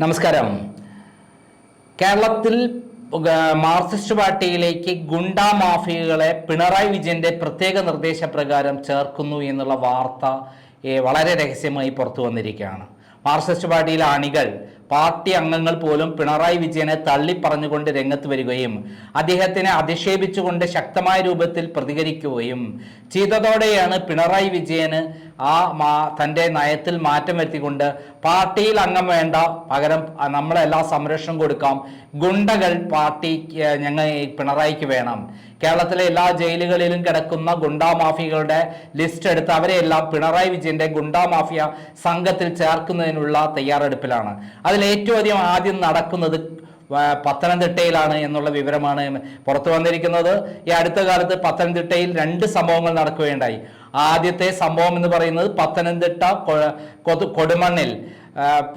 നമസ്കാരം. കേരളത്തിൽ മാർക്സിസ്റ്റ് പാർട്ടിയിലേക്ക് ഗുണ്ടാ മാഫിയകളെ പിണറായി വിജയന്റെ പ്രത്യേക നിർദ്ദേശപ്രകാരം ചേർക്കുന്നു എന്നുള്ള വാർത്ത വളരെ രഹസ്യമായി പുറത്തു വന്നിരിക്കുകയാണ്. മാർക്സിസ്റ്റ് പാർട്ടിയിലെ അണികൾ പാർട്ടി അംഗങ്ങൾ പോലും പിണറായി വിജയനെ തള്ളിപ്പറഞ്ഞുകൊണ്ട് രംഗത്ത് വരികയും അദ്ദേഹത്തിനെ അധിക്ഷേപിച്ചുകൊണ്ട് ശക്തമായ രൂപത്തിൽ പ്രതികരിക്കുകയും ചെയ്തതോടെയാണ് പിണറായി വിജയന് ആ മാ തന്റെ നയത്തിൽ മാറ്റം വരുത്തിക്കൊണ്ട് പാർട്ടിയിൽ അംഗം വേണ്ട പകരം നമ്മളെല്ലാ സംരക്ഷണം കൊടുക്കാം ഗുണ്ടകൾ പാർട്ടി ഞങ്ങൾ പിണറായിക്ക് വേണം. കേരളത്തിലെ എല്ലാ ജയിലുകളിലും കിടക്കുന്ന ഗുണ്ടാ മാഫിയകളുടെ ലിസ്റ്റ് എടുത്ത് അവരെയെല്ലാം പിണറായി വിജയന്റെ ഗുണ്ടാ മാഫിയ സംഘത്തിൽ ചേർക്കുന്നതിനുള്ള തയ്യാറെടുപ്പിലാണ്. അതിൽ ഏറ്റവും അധികം ആദ്യം നടക്കുന്നത് പത്തനംതിട്ടയിലാണ് എന്നുള്ള വിവരമാണ് പുറത്തു വന്നിരിക്കുന്നത്. ഈ അടുത്ത കാലത്ത് പത്തനംതിട്ടയിൽ രണ്ട് സംഭവങ്ങൾ നടക്കുകയുണ്ടായി. ആദ്യത്തെ സംഭവം എന്ന് പറയുന്നത് പത്തനംതിട്ട കൊടുമണ്ണിൽ.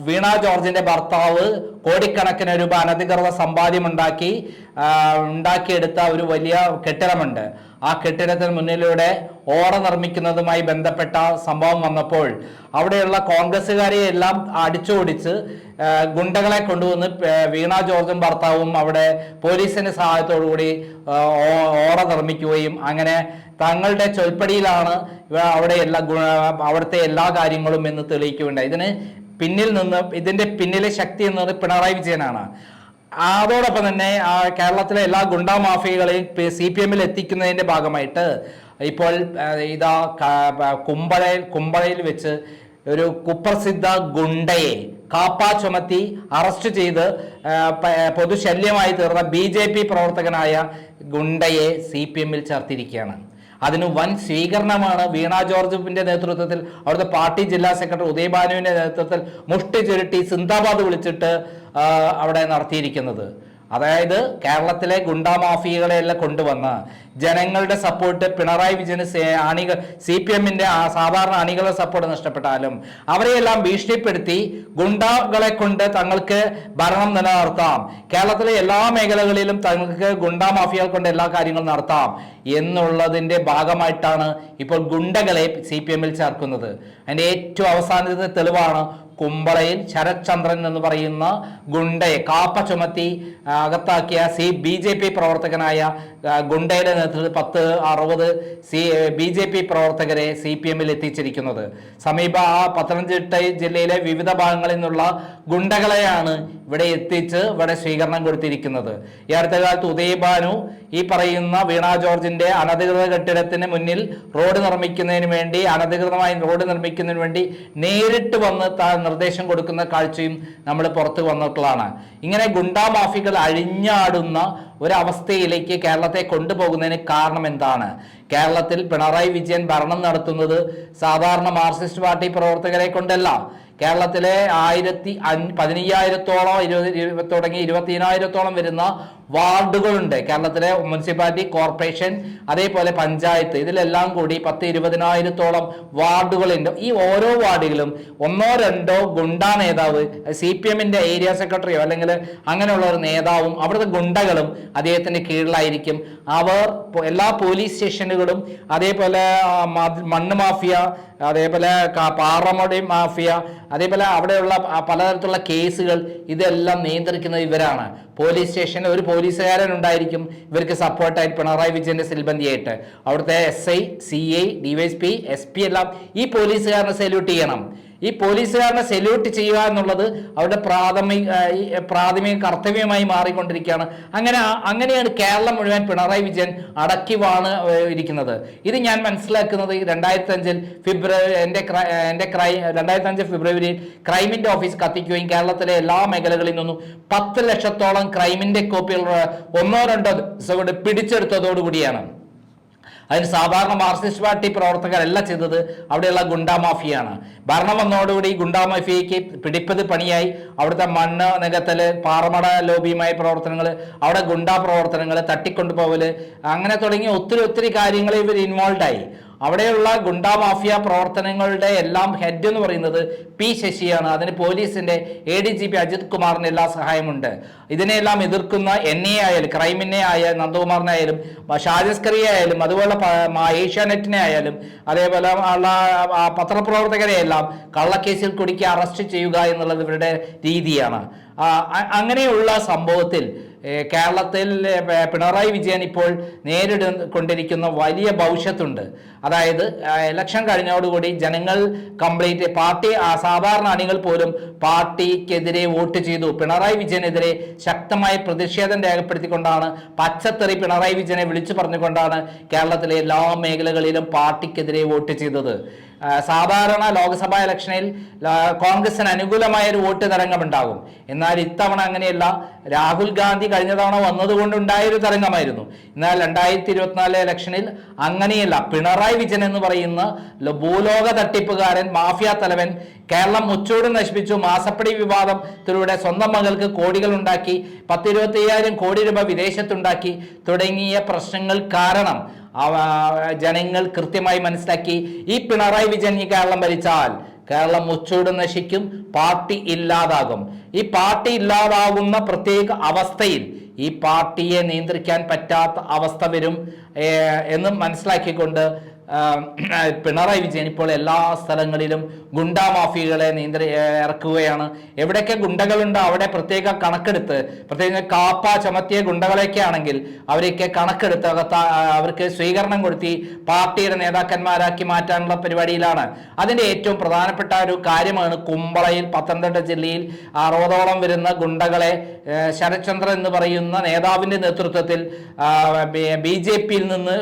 വീണ ജോർജിന്റെ ഭർത്താവ് കോടിക്കണക്കിന് രൂപ അനധികൃത സമ്പാദ്യമുണ്ടാക്കി ഉണ്ടാക്കി ഉണ്ടാക്കിയെടുത്ത ഒരു വലിയ കെട്ടിടമുണ്ട്. ആ കെട്ടിടത്തിന് മുന്നിലൂടെ ഓറ നിർമ്മിക്കുന്നതുമായി ബന്ധപ്പെട്ട സംഭവം വന്നപ്പോൾ അവിടെയുള്ള കോൺഗ്രസ്സുകാരെ എല്ലാം അടിച്ചോടിച്ച് ആ, ഗുണ്ടകളെ കൊണ്ടുവന്ന് വീണ ജോർജും ഭർത്താവും അവിടെ പോലീസിന്റെ സഹായത്തോടു കൂടി ആ, നിർമ്മിക്കുകയും അങ്ങനെ തങ്ങളുടെ ചൊൽപ്പടിയിലാണ് അവിടെ എല്ലാ അവിടുത്തെ എല്ലാ കാര്യങ്ങളും എന്ന് തെളിയിക്കുകയുണ്ടായി. ഇതിന് പിന്നിൽ നിന്ന് ഇതിന്റെ പിന്നിലെ ശക്തി എന്നത് പിണറായി വിജയനാണ്. അതോടൊപ്പം തന്നെ കേരളത്തിലെ എല്ലാ ഗുണ്ടാ മാഫിയകളെയും സി പി എമ്മിൽ എത്തിക്കുന്നതിന്റെ ഭാഗമായിട്ട് ഇപ്പോൾ ഇതാ കുമ്പളയിൽ കുമ്പളയിൽ വെച്ച് ഒരു കുപ്രസിദ്ധ ഗുണ്ടയെ കാപ്പ ചുമത്തി അറസ്റ്റ് ചെയ്ത് പൊതുശല്യമായി തീർന്ന ബി പ്രവർത്തകനായ ഗുണ്ടയെ സി പി എമ്മിൽ ചേർത്തിരിക്കുകയാണ്. അതിന് വൻ സ്വീകരണമാണ് വീണ ജോർജിന്റെ നേതൃത്വത്തിൽ അവിടുത്തെ പാർട്ടി ജില്ലാ സെക്രട്ടറി ഉദയഭാനുവിന്റെ നേതൃത്വത്തിൽ മുഷ്ടി ചുരുട്ടി സിന്ദാബാദ് വിളിച്ചിട്ട് അവിടെ നടത്തിയിരിക്കുന്നത്. അതായത് കേരളത്തിലെ ഗുണ്ടാ മാഫിയകളെല്ലാം കൊണ്ടുവന്ന് ജനങ്ങളുടെ സപ്പോർട്ട് പിണറായി വിജയന് അണികൾ സി പി എമ്മിന്റെ സാധാരണ അണികളുടെ സപ്പോർട്ട് നഷ്ടപ്പെട്ടാലും അവരെയെല്ലാം ഭീഷണിപ്പെടുത്തി ഗുണ്ടകളെ കൊണ്ട് തങ്ങൾക്ക് ഭരണം നിലനിർത്താം. കേരളത്തിലെ എല്ലാ മേഖലകളിലും തങ്ങൾക്ക് ഗുണ്ടാ മാഫിയകൾ കൊണ്ട് എല്ലാ കാര്യങ്ങളും നടത്താം എന്നുള്ളതിന്റെ ഭാഗമായിട്ടാണ് ഇപ്പോൾ ഗുണ്ടകളെ സി പി എമ്മിൽ ചേർക്കുന്നത്. അതിന്റെ ഏറ്റവും അവസാനത്തെ തെളിവാണ് കുമ്പളയിൽ ശരത്ചന്ദ്രൻ എന്ന് പറയുന്ന ഗുണ്ടയെ കാപ്പ ചുമത്തി അകത്താക്കിയ സി ബി ജെ പി പ്രവർത്തകനായ ഗുണ്ടയുടെ നേതൃത്വത്തിൽ പത്ത് അറുപത് സി ബി ജെ പി പ്രവർത്തകരെ സി പി എമ്മിൽ എത്തിച്ചിരിക്കുന്നത്. സമീപ ആ പത്തനംതിട്ട ജില്ലയിലെ വിവിധ ഭാഗങ്ങളിൽ നിന്നുള്ള ഗുണ്ടകളെയാണ് ഇവിടെ എത്തിച്ച് ഇവിടെ സ്വീകരണം കൊടുത്തിരിക്കുന്നത്. ഈ അടുത്ത കാലത്ത് ഉദയഭാനു ഈ പറയുന്ന വീണ ജോർജിന്റെ അനധികൃത കെട്ടിടത്തിന് മുന്നിൽ റോഡ് നിർമ്മിക്കുന്നതിന് വേണ്ടി അനധികൃതമായി റോഡ് നിർമ്മിക്കുന്നതിന് വേണ്ടി നേരിട്ട് വന്ന് നിർദ്ദേശം കൊടുക്കുന്ന കാഴ്ചയും നമ്മൾ പുറത്തു വന്നിട്ടുള്ളതാണ്. ഇങ്ങനെ ഗുണ്ടാ മാഫികൾ അഴിഞ്ഞാടുന്ന ഒരവസ്ഥയിലേക്ക് കേരളത്തെ കൊണ്ടുപോകുന്നതിന് കാരണം എന്താണ്? കേരളത്തിൽ പിണറായി വിജയൻ ഭരണം നടത്തുന്നത് സാധാരണ മാർക്സിസ്റ്റ് പാർട്ടി പ്രവർത്തകരെ കൊണ്ടല്ല. കേരളത്തിലെ ആയിരത്തി പതിനയ്യായിരത്തോളം ഇരുപത് തുടങ്ങി ഇരുപത്തിനായിരത്തോളം വരുന്ന വാർഡുകളുണ്ട്. കേരളത്തിലെ മുനിസിപ്പാലിറ്റി കോർപ്പറേഷൻ അതേപോലെ പഞ്ചായത്ത് ഇതിലെല്ലാം കൂടി പത്ത് ഇരുപതിനായിരത്തോളം വാർഡുകളുണ്ട്. ഈ ഓരോ വാർഡുകളും ഒന്നോ രണ്ടോ ഗുണ്ടാ നേതാവ് സി പി എമ്മിന്റെ ഏരിയ സെക്രട്ടറിയോ അല്ലെങ്കിൽ അങ്ങനെയുള്ള ഒരു നേതാവും അവിടുത്തെ ഗുണ്ടകളും അദ്ദേഹത്തിന്റെ കീഴിലായിരിക്കും. അവർ എല്ലാ പോലീസ് സ്റ്റേഷനുകളും അതേപോലെ മണ്ണ് മാഫിയ അതേപോലെ പാറമടി മാഫിയ അതേപോലെ അവിടെയുള്ള പ- പലതരത്തിലുള്ള കേസുകൾ ഇതെല്ലാം നിയന്ത്രിക്കുന്നത് ഇവരാണ്. പോലീസ് സ്റ്റേഷനിൽ ഒരു പോലീസുകാരൻ ഉണ്ടായിരിക്കും ഇവർക്ക് സപ്പോർട്ടായിട്ട് പിണറായി വിജയന്റെ സിൽബന്തിയായിട്ട്. അവിടുത്തെ S I C I D DYSP S P എല്ലാം ഈ പോലീസുകാരനെ സല്യൂട്ട് ചെയ്യണം. ഈ പോലീസുകാരനെ സെല്യൂട്ട് ചെയ്യുക എന്നുള്ളത് അവരുടെ പ്രാഥമിക പ്രാഥമിക കർത്തവ്യമായി മാറിക്കൊണ്ടിരിക്കുകയാണ്. അങ്ങനെ അങ്ങനെയാണ് കേരളം മുഴുവൻ പിണറായി വിജയൻ അടക്കി വാണ് ഇരിക്കുന്നത്. ഇത് ഞാൻ മനസ്സിലാക്കുന്നത് രണ്ടായിരത്തി അഞ്ചിൽ ഫെബ്രുവരി എന്റെ ക്രൈ എന്റെ ക്രൈ രണ്ടായിരത്തി അഞ്ച് ഫെബ്രുവരിയിൽ ക്രൈമിന്റെ ഓഫീസ് കത്തിക്കുകയും കേരളത്തിലെ എല്ലാ മേഖലകളിൽ നിന്നും പത്ത് ലക്ഷത്തോളം ക്രൈമിന്റെ കോപ്പികൾ ഒന്നോ രണ്ടോ ദിവസം കൊണ്ട് പിടിച്ചെടുത്തതോടുകൂടിയാണ്. അതിന് സാധാരണ മാർക്സിസ്റ്റ് പാർട്ടി പ്രവർത്തകരല്ല ചെയ്തത്. അവിടെയുള്ള ഗുണ്ടാ മാഫിയാണ്. ഭരണം വന്നതോടുകൂടി ഗുണ്ടാ മാഫിയയ്ക്ക് പിടിപ്പത് പണിയായി. അവിടുത്തെ മണ്ണ് നികത്തൽ പാറമട ലോബിയുമായ പ്രവർത്തനങ്ങൾ അവിടെ ഗുണ്ടാ പ്രവർത്തനങ്ങൾ തട്ടിക്കൊണ്ടുപോകൽ അങ്ങനെ തുടങ്ങിയ ഒത്തിരി ഒത്തിരി കാര്യങ്ങൾ ഇവർ ഇൻവോൾവ് ആയി. അവിടെയുള്ള ഗുണ്ടാ മാഫിയ പ്രവർത്തനങ്ങളുടെ എല്ലാം ഹെഡ് എന്ന് പറയുന്നത് പി ശശിയാണ്. അതിന് പോലീസിന്റെ A D G P Ajith കുമാറിന് എല്ലാ സഹായമുണ്ട്. ഇതിനെല്ലാം എതിർക്കുന്ന എൻ എ ആയാലും ക്രൈമിനെ ആയ നന്ദകുമാറിനെ ആയാലും ഷാജസ്കറിയെ ആയാലും അതുപോലെ ഏഷ്യാനെറ്റിനെ ആയാലും അതേപോലെ ഉള്ള പത്രപ്രവർത്തകരെ എല്ലാം കള്ളക്കേസിൽ കുടുക്കി അറസ്റ്റ് ചെയ്യുക എന്നുള്ളത് ഇവരുടെ രീതിയാണ്. അങ്ങനെയുള്ള സംഭവത്തിൽ കേരളത്തിൽ പിണറായി വിജയൻ ഇപ്പോൾ നേരിടുകൊണ്ടിരിക്കുന്ന വലിയ ഭവിഷ്യത്തുണ്ട്. അതായത് ഇലക്ഷൻ കഴിഞ്ഞോടുകൂടി ജനങ്ങൾ കംപ്ലീറ്റ് പാർട്ടി സാധാരണ അണികൾ പോലും പാർട്ടിക്കെതിരെ വോട്ട് ചെയ്തു. പിണറായി വിജയനെതിരെ ശക്തമായ പ്രതിഷേധം രേഖപ്പെടുത്തിക്കൊണ്ടാണ് പച്ചത്തെറി പിണറായി വിജയനെ വിളിച്ചു പറഞ്ഞുകൊണ്ടാണ് കേരളത്തിലെ എല്ലാ മേഖലകളിലും പാർട്ടിക്കെതിരെ വോട്ട് ചെയ്തത്. സാധാരണ ലോക്സഭാ ഇലക്ഷനിൽ കോൺഗ്രസിന് അനുകൂലമായ ഒരു വോട്ട് തരംഗമുണ്ടാകും. എന്നാൽ ഇത്തവണ അങ്ങനെയല്ല. രാഹുൽ ഗാന്ധി കഴിഞ്ഞ തവണ വന്നതുകൊണ്ടുണ്ടായ ഒരു തരംഗമായിരുന്നു. എന്നാൽ രണ്ടായിരത്തി ഇരുപത്തിനാല് ഇലക്ഷനിൽ അങ്ങനെയല്ല. പിണറായി വിജയൻ എന്ന് പറയുന്ന ഭൂലോക തട്ടിപ്പുകാരൻ മാഫിയ തലവൻ കേരളം മുച്ചൂട് നശിപ്പിച്ചു. മാസപ്പടി വിവാദത്തിലൂടെ സ്വന്തം മകൾക്ക് കോടികൾ ഉണ്ടാക്കി പത്തിരുപത്തി കോടി രൂപ വിദേശത്തുണ്ടാക്കി. തുടങ്ങിയ പ്രശ്നങ്ങൾ കാരണം ജനങ്ങൾ കൃത്യമായി മനസ്സിലാക്കി ഈ പിണറായി വിജയൻ ഈ കേരളം ഭരിച്ചാൽ കേരളം മുച്ചൂട് നശിക്കും പാർട്ടി ഇല്ലാതാകും. ഈ പാർട്ടി ഇല്ലാതാകുന്ന പ്രത്യേക അവസ്ഥയിൽ ഈ പാർട്ടിയെ നിയന്ത്രിക്കാൻ പറ്റാത്ത അവസ്ഥ വരും എന്നും മനസ്സിലാക്കിക്കൊണ്ട് പിണറായി വിജയൻ ഇപ്പോൾ എല്ലാ സ്ഥലങ്ങളിലും ഗുണ്ടാ മാഫിയകളെ നിയന്ത്രി ഇറക്കുകയാണ്. എവിടെയൊക്കെ ഗുണ്ടകളുണ്ടോ അവിടെ പ്രത്യേക കണക്കെടുത്ത് പ്രത്യേകിച്ച് കാപ്പ ചുമത്തിയ ഗുണ്ടകളൊക്കെ ആണെങ്കിൽ അവരെയൊക്കെ കണക്കെടുത്ത് അവർക്ക് സ്വീകരണം കൊടുത്തി പാർട്ടിയുടെ നേതാക്കന്മാരാക്കി മാറ്റാനുള്ള പരിപാടിയിലാണ്. അതിന്റെ ഏറ്റവും പ്രധാനപ്പെട്ട ഒരു കാര്യമാണ് കുമ്പളയിൽ പത്തനംതിട്ട ജില്ലയിൽ അറുപതോളം വരുന്ന ഗുണ്ടകളെ ശരത്ചന്ദ്രൻ എന്ന് പറയുന്ന നേതാവിന്റെ നേതൃത്വത്തിൽ ബി ജെ പിയിൽ നിന്ന്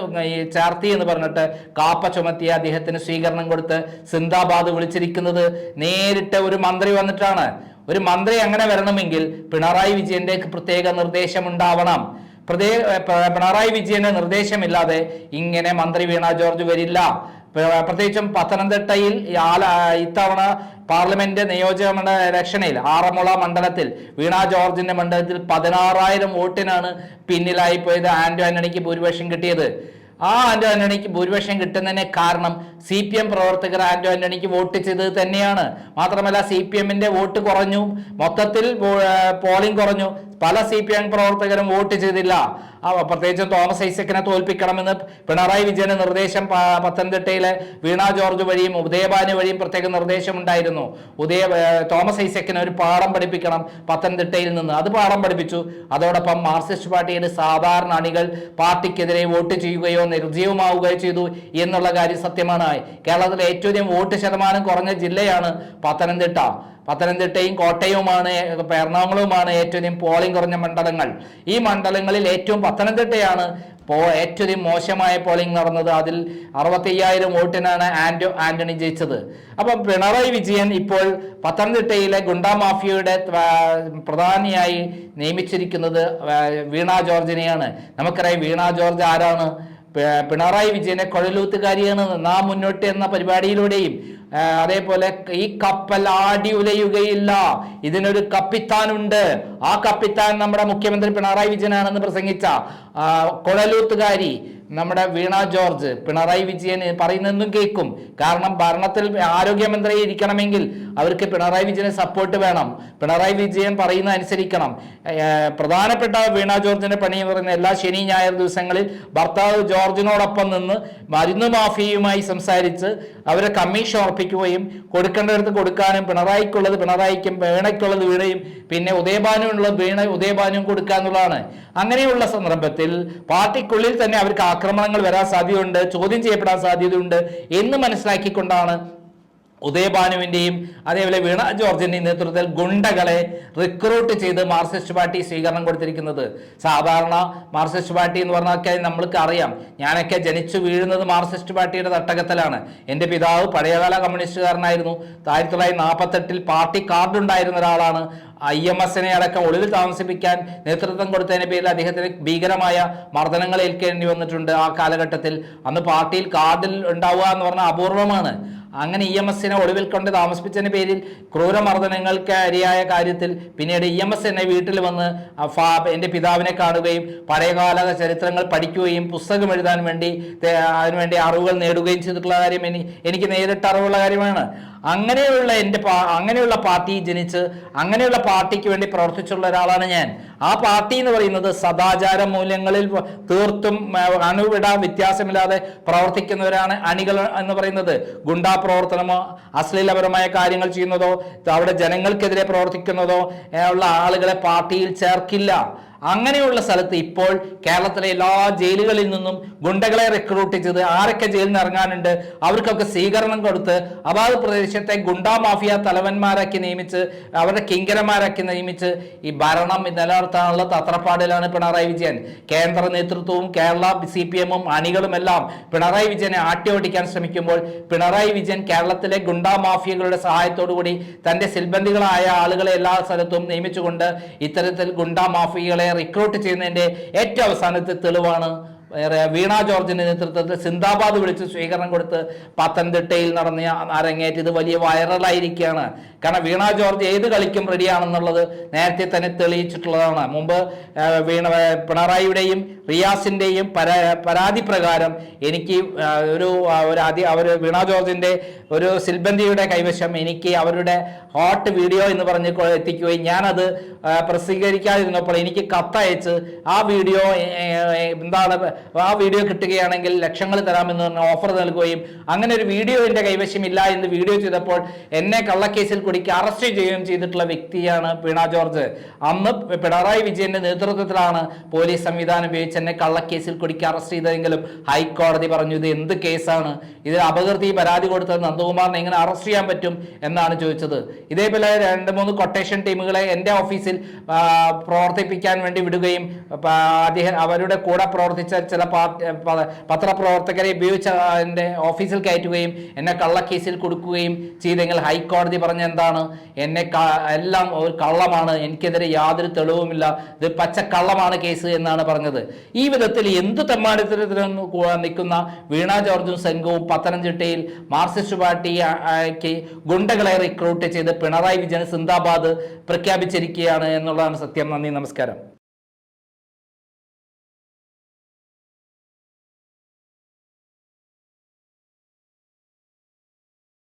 ചാർത്തി എന്ന് പറഞ്ഞിട്ട് കാപ്പ ചുമത്തിയ അദ്ദേഹത്തിന് സ്വീകരണം കൊടുത്ത് സിന്ദാബാദ് വിളിച്ചിരിക്കുന്നത് നേരിട്ട് ഒരു മന്ത്രി വന്നിട്ടാണ്. ഒരു മന്ത്രി അങ്ങനെ വരണമെങ്കിൽ പിണറായി വിജയന്റെ പ്രത്യേക നിർദ്ദേശം ഉണ്ടാവണം പ്രതേ- പ- പിണറായി വിജയന്റെ നിർദ്ദേശമില്ലാതെ ഇങ്ങനെ മന്ത്രി വീണ ജോർജ് വരില്ല. പ്രത്യേകിച്ചും പത്തനംതിട്ടയിൽ ഇത്തവണ പാർലമെന്റ് നിയോജക മണ്ഡല ഇലക്ഷനിൽ ആറന്മുള മണ്ഡലത്തിൽ വീണ ജോർജിന്റെ മണ്ഡലത്തിൽ പതിനാറായിരം വോട്ടിനാണ് പിന്നിലായി പോയത് ആന്റോ ആന്റണിക്ക് ഭൂരിപക്ഷം കിട്ടിയത്. ആ ആന്റോ ആന്റണിക്ക് ഭൂരിപക്ഷം കിട്ടുന്നതിന് കാരണം സി പി എം പ്രവർത്തകർ ആന്റോ ആന്റണിക്ക് വോട്ട് ചെയ്തത് തന്നെയാണ്. മാത്രമല്ല സി പി എമ്മിന്റെ വോട്ട് കുറഞ്ഞു. മൊത്തത്തിൽ പോളിംഗ് കുറഞ്ഞു. പല സി പി എം പ്രവർത്തകരും വോട്ട് ചെയ്തില്ല. പ്രത്യേകിച്ചും തോമസ് ഐസക്കിനെ തോൽപ്പിക്കണമെന്ന് പിണറായി വിജയന് നിർദ്ദേശം പത്തനംതിട്ടയിലെ വീണ ജോർജ് വഴിയും ഉദയഭാനു വഴിയും പ്രത്യേക നിർദ്ദേശം ഉണ്ടായിരുന്നു ഉദയ തോമസ് ഐസക്കിനെ ഒരു പാഠം പഠിപ്പിക്കണം പത്തനംതിട്ടയിൽ നിന്ന്. അത് പാഠം പഠിപ്പിച്ചു. അതോടൊപ്പം മാർക്സിസ്റ്റ് പാർട്ടിയുടെ സാധാരണ അണികൾ പാർട്ടിക്കെതിരെ വോട്ട് ചെയ്യുകയോ നിർജീവമാവുകയോ ചെയ്തു എന്നുള്ള കാര്യം സത്യമാണ്. കേരളത്തിലെ ഏറ്റവും വോട്ട് ശതമാനം കുറഞ്ഞ ജില്ലയാണ് പത്തനംതിട്ട. പത്തനംതിട്ടയും കോട്ടയവുമാണ് എറണാകുളവുമാണ് ഏറ്റവും അധികം പോളിംഗ് കുറഞ്ഞ മണ്ഡലങ്ങൾ. ഈ മണ്ഡലങ്ങളിൽ ഏറ്റവും പത്തനംതിട്ടയാണ് പോ ഏറ്റവും മോശമായ പോളിംഗ് നടന്നത്. അതിൽ അറുപത്തി അയ്യായിരം വോട്ടിനാണ് ആന്റോ ആന്റണി ജയിച്ചത്. അപ്പം പിണറായി വിജയൻ ഇപ്പോൾ പത്തനംതിട്ടയിലെ ഗുണ്ടാ മാഫിയയുടെ പ്രധാനിയായി നിയമിച്ചിരിക്കുന്നത് വീണ ജോർജിനെയാണ്. നമുക്കറിയാം വീണ ജോർജ് ആരാണ്? പിണറായി വിജയനെ കുഴലൂത്തുകാരിയാണ്. നാം മുന്നോട്ട് എന്ന പരിപാടിയിലൂടെയും അതേപോലെ ഈ കപ്പൽ ആടി ഉലയുകയില്ല. ഇതിനൊരു കപ്പിത്താനുണ്ട്. ആ കപ്പിത്താൻ നമ്മുടെ മുഖ്യമന്ത്രി പിണറായി വിജയനാണെന്ന് പ്രസംഗിച്ച കുഴലൂത്തുകാരി നമ്മുടെ വീണ ജോർജ് പിണറായി വിജയൻ പറയുന്നതെന്നും കേൾക്കും. കാരണം ഭരണത്തിൽ ആരോഗ്യമന്ത്രി ഇരിക്കണമെങ്കിൽ അവർക്ക് പിണറായി വിജയന് സപ്പോർട്ട് വേണം. പിണറായി വിജയൻ പറയുന്ന അനുസരിക്കണം. പ്രധാനപ്പെട്ട വീണ ജോർജിന്റെ പണി പറയുന്ന എല്ലാ ശനി ഞായർ ദിവസങ്ങളിൽ ഭർത്താവ് ജോർജിനോടൊപ്പം നിന്ന് മരുന്ന് മാഫിയുമായി സംസാരിച്ച് അവരെ കമ്മീഷൻ ഉറപ്പിക്കുകയും കൊടുക്കേണ്ടടുത്ത് കൊടുക്കാനും പിണറായിക്കുള്ളത് പിണറായിക്കും വീണയ്ക്കുള്ളത് വീണയും പിന്നെ ഉദയഭാനുള്ളത് വീണ ഉദയഭാനും കൊടുക്കുക എന്നുള്ളതാണ് അങ്ങനെയുള്ള സന്ദർഭത്തിൽ പാർട്ടിക്കുള്ളിൽ തന്നെ അവർക്ക് ആക്രമണങ്ങൾ വരാൻ സാധ്യതയുണ്ട് ചോദ്യം ചെയ്യപ്പെടാൻ സാധ്യതയുണ്ട് എന്ന് മനസ്സിലാക്കിക്കൊണ്ടാണ് ഉദയഭാനുവിന്റെയും അതേപോലെ വീണ ജോർജിന്റെയും നേതൃത്വത്തിൽ ഗുണ്ടകളെ റിക്രൂട്ട് ചെയ്ത് മാർക്സിസ്റ്റ് പാർട്ടി സ്വീകരണം കൊടുത്തിരിക്കുന്നത്. സാധാരണ മാർക്സിസ്റ്റ് പാർട്ടി എന്ന് പറഞ്ഞൊക്കെ നമ്മൾക്ക് അറിയാം. ഞാനൊക്കെ ജനിച്ചു വീഴുന്നത് മാർക്സിസ്റ്റ് പാർട്ടിയുടെ തട്ടകത്തിലാണ്. എന്റെ പിതാവ് പഴയകാല കമ്മ്യൂണിസ്റ്റുകാരനായിരുന്നു. ആയിരത്തി തൊള്ളായിരത്തി നാൽപ്പത്തെട്ടിൽ പാർട്ടി കാർഡ് ഉണ്ടായിരുന്ന ഒരാളാണ്. ഐ എം എസിനെ അടക്കം ഒളിവിൽ താമസിപ്പിക്കാൻ നേതൃത്വം കൊടുത്തതിന്റെ പേരിൽ അദ്ദേഹത്തിന് ഭീകരമായ മർദ്ദനങ്ങൾ ഏൽക്കേണ്ടി വന്നിട്ടുണ്ട് ആ കാലഘട്ടത്തിൽ. അന്ന് പാർട്ടിയിൽ കാർഡിൽ ഉണ്ടാവുക എന്ന് പറഞ്ഞാൽ അപൂർവമാണ്. അങ്ങനെ ഇ എം എസിനെ ഒളിവിൽ കൊണ്ട് താമസിപ്പിച്ചതിന്റെ പേരിൽ ക്രൂരമർദ്ദനങ്ങൾക്ക് അരിയായ കാര്യത്തിൽ പിന്നീട് ഇ എം എസ് എന്നെ വീട്ടിൽ വന്ന് എന്റെ പിതാവിനെ കാണുകയും പഴയകാല ചരിത്രങ്ങൾ പഠിക്കുകയും പുസ്തകം എഴുതാൻ വേണ്ടി അതിനുവേണ്ടി അറിവുകൾ നേടുകയും ചെയ്തിട്ടുള്ള കാര്യം എനി എനിക്ക് നേരിട്ട് അറിവുള്ള കാര്യമാണ്. അങ്ങനെയുള്ള എന്റെ പാ അങ്ങനെയുള്ള പാർട്ടി ജനിച്ച് അങ്ങനെയുള്ള പാർട്ടിക്ക് വേണ്ടി പ്രവർത്തിച്ചുള്ള ഒരാളാണ് ഞാൻ. ആ പാർട്ടി എന്ന് പറയുന്നത് സദാചാര മൂല്യങ്ങളിൽ തീർത്തും അണുവിട വ്യത്യാസമില്ലാതെ പ്രവർത്തിക്കുന്നവരാണ് അണികൾ എന്ന് പറയുന്നത്. ഗുണ്ടാ പ്രവർത്തനമോ അശ്ലീലപരമായ കാര്യങ്ങൾ ചെയ്യുന്നതോ അവിടെ ജനങ്ങൾക്കെതിരെ പ്രവർത്തിക്കുന്നതോ ഉള്ള ആളുകളെ പാർട്ടിയിൽ ചേർക്കില്ല. അങ്ങനെയുള്ള സ്ഥലത്ത് ഇപ്പോൾ കേരളത്തിലെ എല്ലാ ജയിലുകളിൽ നിന്നും ഗുണ്ടകളെ റിക്രൂട്ട് ചെയ്ത് ആരൊക്കെ ജയിലിൽ നിന്ന് ഇറങ്ങാനുണ്ട് അവർക്കൊക്കെ സ്വീകരണം കൊടുത്ത് അതാത് പ്രദേശത്തെ ഗുണ്ടാ മാഫിയ തലവന്മാരാക്കി നിയമിച്ച് അവരുടെ കിങ്കരന്മാരാക്കി നിയമിച്ച് ഈ ഭരണം നിലനിർത്താനുള്ള തത്രപ്പാടിലാണ് പിണറായി വിജയൻ. കേന്ദ്ര നേതൃത്വവും കേരള സി പി എമ്മും അണികളും എല്ലാം പിണറായി വിജയനെ ആട്ടിയോടിക്കാൻ ശ്രമിക്കുമ്പോൾ പിണറായി വിജയൻ കേരളത്തിലെ ഗുണ്ടാ മാഫിയകളുടെ സഹായത്തോടു കൂടി തന്റെ സിൽബന്ധികളായ ആളുകളെ എല്ലാ സ്ഥലത്തും നിയമിച്ചുകൊണ്ട് ഇത്തരത്തിൽ ഗുണ്ടാ മാഫിയകളെ റിക്രൂട്ട് ചെയ്യുന്നതിന്റെ ഏറ്റവും അവസാനത്തെ തെളിവാണ്. വേറെ വീണ ജോർജിന്റെ നേതൃത്വത്തിൽ സിന്ദാബാദ് വിളിച്ച് സ്വീകരണം കൊടുത്ത് പത്തനംതിട്ടയിൽ നടന്ന അരങ്ങേറ്റം ഇത് വലിയ വൈറലായിരിക്കുകയാണ്. കാരണം വീണ ജോർജ് ഏത് കളിക്കും റെഡിയാണെന്നുള്ളത് നേരത്തെ തന്നെ തെളിയിച്ചിട്ടുള്ളതാണ്. മുമ്പ് വീണ പിണറായിയുടെയും റിയാസിന്റെയും പരാ പരാതി പ്രകാരം എനിക്ക് ഒരു ഒരു അതി അവർ വീണ ജോർജിന്റെ ഒരു സിൽബന്തിയുടെ കൈവശം എനിക്ക് അവരുടെ ഹോട്ട് വീഡിയോ എന്ന് പറഞ്ഞ് എത്തിക്കുകയും ഞാനത് പ്രസിദ്ധീകരിക്കാതിരുന്നപ്പോൾ എനിക്ക് കത്തയച്ച് ആ വീഡിയോ എന്താണ് ആ വീഡിയോ കിട്ടുകയാണെങ്കിൽ ലക്ഷങ്ങൾ തരാമെന്ന് പറഞ്ഞ ഓഫർ നൽകുകയും അങ്ങനെ ഒരു വീഡിയോ എന്റെ കൈവശമില്ല എന്ന് വീഡിയോ ചെയ്തപ്പോൾ എന്നെ കള്ളക്കേസിൽ കുടിക്ക് അറസ്റ്റ് ചെയ്യുകയും ചെയ്തിട്ടുള്ള വ്യക്തിയാണ് വീണ ജോർജ്. അന്ന് പിണറായി വിജയന്റെ നേതൃത്വത്തിലാണ് പോലീസ് സംവിധാനം ഉപയോഗിച്ച് എന്നെ കള്ളക്കേസിൽ കുടിക്ക് അറസ്റ്റ് ചെയ്തതെങ്കിലും ഹൈക്കോടതി പറഞ്ഞു ഇത് എന്ത് കേസാണ്? ഇതിൽ അപകീർത്തി പരാതി കൊടുത്തത് നന്ദകുമാറിനെ എങ്ങനെ അറസ്റ്റ് ചെയ്യാൻ പറ്റും? എന്നാണ് ചോദിച്ചത്. ഇതേപോലെ രണ്ട് മൂന്ന് കൊട്ടേഷൻ ടീമുകളെ എന്റെ ഓഫീസിൽ പ്രവർത്തിപ്പിക്കാൻ വേണ്ടി വിടുകയും അദ്ദേഹം അവരുടെ കൂടെ പ്രവർത്തിച്ച ചില പത്രപ്രവർത്തകരെ ഉപയോഗിച്ച് എന്റെ ഓഫീസിൽ കയറ്റുകയും എന്നെ കള്ളക്കേസിൽ കൊടുക്കുകയും ചെയ്തെങ്കിൽ ഹൈക്കോടതി പറഞ്ഞ എന്താണ്? എന്നെ എല്ലാം ഒരു കള്ളമാണ് എനിക്കെതിരെ യാതൊരു തെളിവുമില്ല ഇത് പച്ച കള്ളമാണ് കേസ് എന്നാണ് പറഞ്ഞത്. ഈ വിധത്തിൽ എന്തു തെമ്മാടിത്തരത്തിൽ നിൽക്കുന്ന വീണ ജോർജും സംഘവും പത്തനംതിട്ടയിൽ മാർക്സിസ്റ്റ് പാർട്ടിക്ക് ഗുണ്ടകളെ റിക്രൂട്ട് ചെയ്ത് പിണറായി വിജയൻ സിന്ദാബാദ് പ്രഖ്യാപിച്ചിരിക്കുകയാണ് എന്നുള്ളതാണ് സത്യം. നന്ദി നമസ്കാരം.